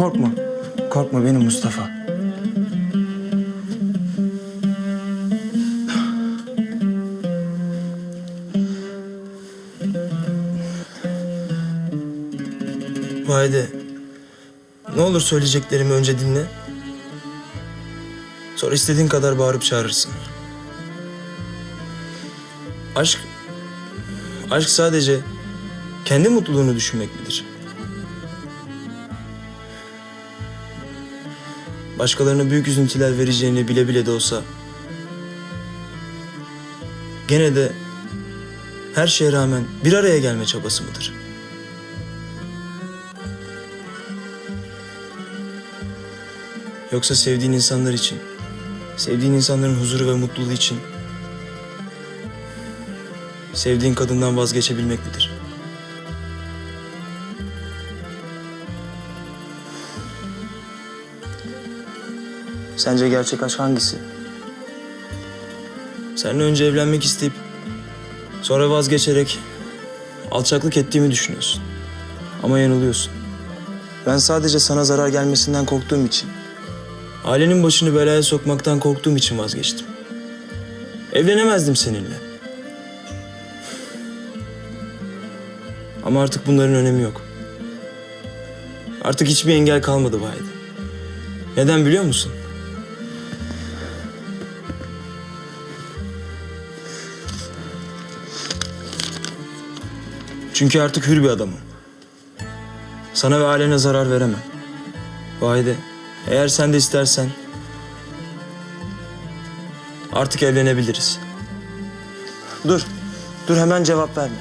korkma. Korkma benim Mustafa. Vayde. Ne olur söyleyeceklerimi önce dinle. Sonra istediğin kadar bağırıp çağırırsın. Aşk... Aşk sadece kendi mutluluğunu düşünmek midir? Başkalarına büyük üzüntüler vereceğini bile bile de olsa... Gene de her şeye rağmen bir araya gelme çabası mıdır? Yoksa sevdiğin insanlar için, sevdiğin insanların huzuru ve mutluluğu için sevdiğin kadından vazgeçebilmek midir? Sence gerçek aşk hangisi? Seninle önce evlenmek isteyip sonra vazgeçerek alçaklık ettiğimi düşünüyorsun. Ama yanılıyorsun. Ben sadece sana zarar gelmesinden korktuğum için, ailenin başını belaya sokmaktan korktuğum için vazgeçtim. Evlenemezdim seninle. Ama artık bunların önemi yok. Artık hiçbir engel kalmadı Vahide. Neden biliyor musun? Çünkü artık hür bir adamım. Sana ve ailene zarar veremem. Vahide, eğer sen de istersen artık evlenebiliriz. Dur, dur hemen cevap verme.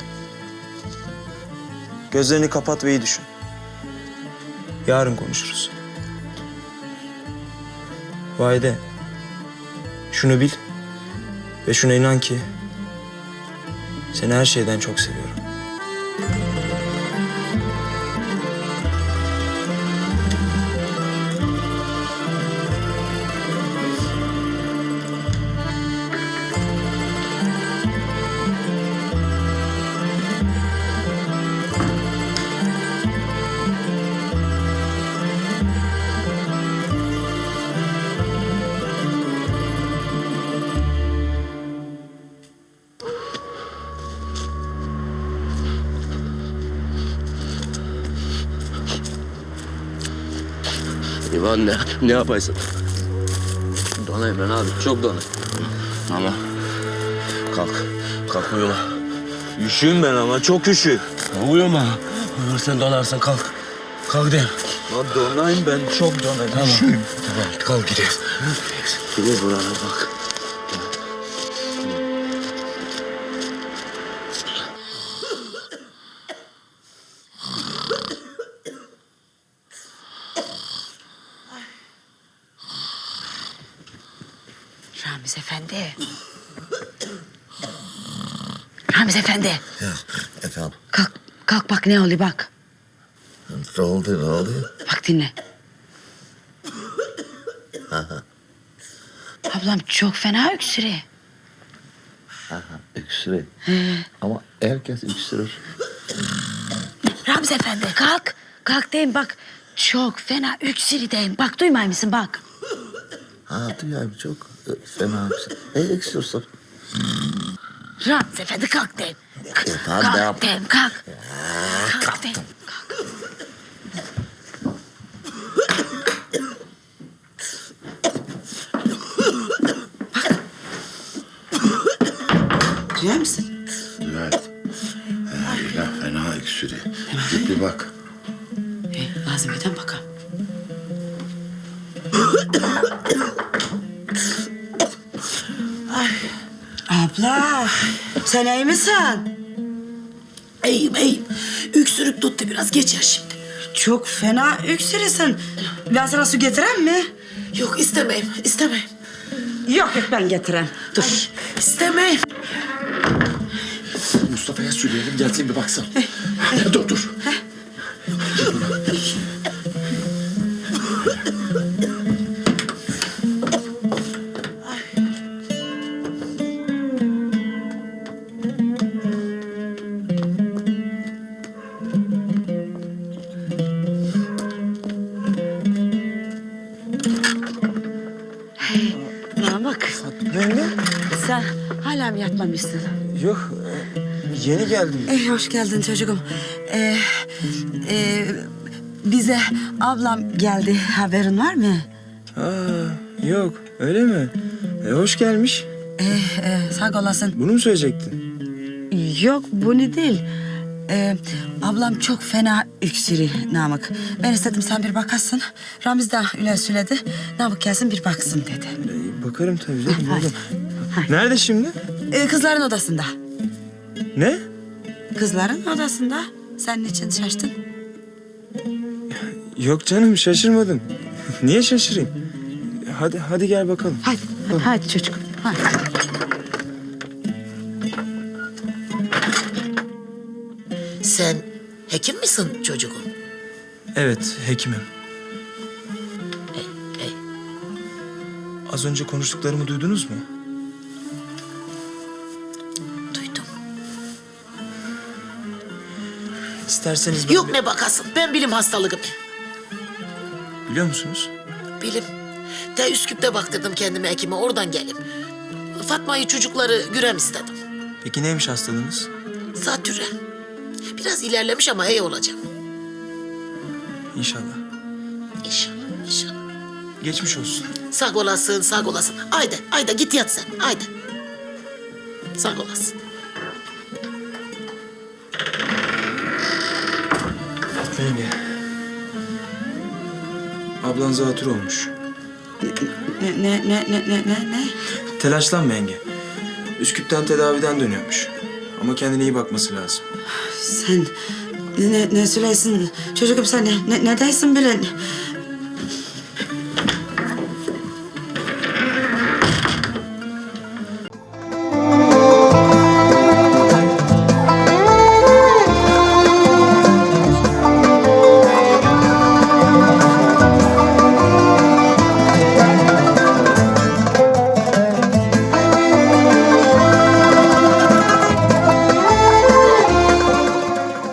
Gözlerini kapat ve iyi düşün. Yarın konuşuruz. Vahide, şunu bil ve şuna inan ki seni her şeyden çok seviyorum. İvan ne, ne yapaysın? Donayım ben abi, çok donayım. Ama kalk, kalk uyuma. Üşüyüm ben ama, çok üşüyüm. Uyuma. Uyursan donarsın, kalk. Kalk de. Ya donayım ben, çok donayım. Tamam. Tamam, kalk gidelim. Gidelim buraya bak. Ramiz Efendi. Ramiz Efendi. Efendim, Kalk, kalk bak ne oluyor bak. ne oldu, ne oluyor? Bak dinle. Ablam çok fena öksürüyor. Öksürüyor. Ama herkes öksürür. Ramiz Efendi kalk. Kalk deyin bak. Çok fena öksürüyor deyin. Bak duymay mısın bak. Ha, duyayım çok fena öksür. E, öksürsün. Ramiz Efendi kalk tamam, ne kalk yap- deyin kalk. Kalk. Kalk. Bak. Duyar mısın? Evet. Öyle fena öksürüyor. Git bir bak. E, Nazmiye'den bakalım. Abla, sen iyi misin? İyiyim iyiyim. Öksürük tuttu biraz geçer şimdi. Çok fena öksürüyorsun. Ben sana su getireyim mi? Yok istemeyim istemeyim. Yok yok ben getireyim. Dur. İstemeyim. Mustafa'ya söyleyelim gelsin bir baksın. dur dur. Hala mı yatmamışsın? Yok, e, yeni geldim. Eh, hoş geldin çocuğum. Ee, e, bize ablam geldi. Haberin var mı? Aa, yok, öyle mi? E, hoş gelmiş. Ee, e, sağ olasın. Bunu mu söyleyecektin? Yok bunu değil. Ee, ablam çok fena öksürü Namık. Ben istedim sen bir bakasın. Ramiz de öyle söyledi. Namık gelsin bir baksın dedi. E, bakarım tabii canım. Nerede şimdi? Ee, kızların odasında. Ne? Kızların odasında. Sen niçin şaştın? Yok canım, şaşırmadım. Niye şaşırayım? Hadi, hadi gel bakalım. Hadi, hadi, hadi çocuğum. Hadi. Sen hekim misin çocuğum? Evet, hekimim. Az önce konuştuklarımı duydunuz mu? İsterseniz ben... Yok ne bakasın. Ben bilim hastalığım. Biliyor musunuz? Bilim. De Üsküp'te baktırdım kendime hekime oradan gelip. Fatma'yı çocukları gürem istedim. Peki neymiş hastalığınız? Zatürre. Biraz ilerlemiş ama iyi olacağım. İnşallah. İnşallah, inşallah. Geçmiş olsun. Sağ olasın, sağ olasın. Haydi, haydi git yat sen, haydi. Sağ olasın. Yenge. Ablan zatür olmuş. Ne, ne, ne, ne, ne, ne, ne? Telaşlanma yenge. Üsküp'ten tedaviden dönüyormuş. Ama kendine iyi bakması lazım. Sen ne, ne söylesin? Çocuğum sen ne, ne, ne dersin bile?